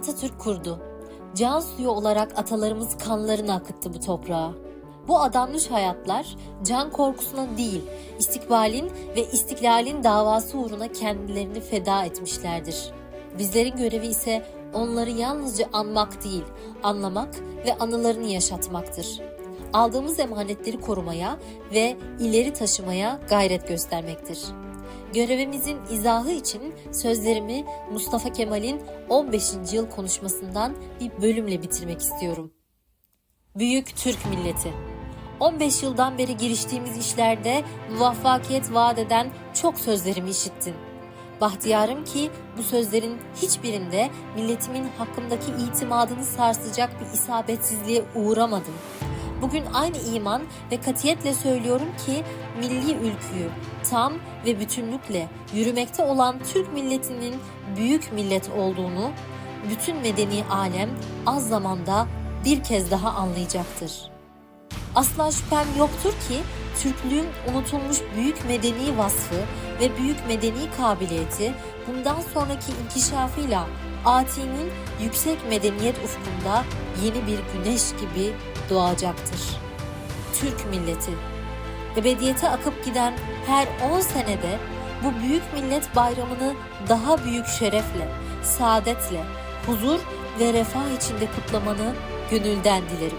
Atatürk kurdu. Can suyu olarak atalarımız kanlarını akıttı bu toprağa. Bu adanmış hayatlar can korkusuna değil, istikbalin ve istiklalin davası uğruna kendilerini feda etmişlerdir. Bizlerin görevi ise onları yalnızca anmak değil, anlamak ve anılarını yaşatmaktır. Aldığımız emanetleri korumaya ve ileri taşımaya gayret göstermektir. Görevimizin izahı için sözlerimi Mustafa Kemal'in 15. yıl konuşmasından bir bölümle bitirmek istiyorum. Büyük Türk Milleti 15 yıldan beri giriştiğimiz işlerde muvaffakiyet vaat eden çok sözlerimi işittin. Bahtiyarım ki bu sözlerin hiçbirinde milletimin hakkımdaki itimadını sarsacak bir isabetsizliğe uğramadım. Bugün aynı iman ve katiyetle söylüyorum ki milli ülküyü tam ve bütünlükle yürümekte olan Türk milletinin büyük millet olduğunu bütün medeni alem az zamanda bir kez daha anlayacaktır. Asla şüphem yoktur ki Türklüğün unutulmuş büyük medeni vasfı ve büyük medeni kabiliyeti bundan sonraki inkişafıyla Ati'nin yüksek medeniyet ufkunda yeni bir güneş gibi doğacaktır. Türk milleti ebediyete akıp giden her 10 senede bu büyük millet bayramını daha büyük şerefle, saadetle, huzur ve refah içinde kutlamanı gönülden dilerim.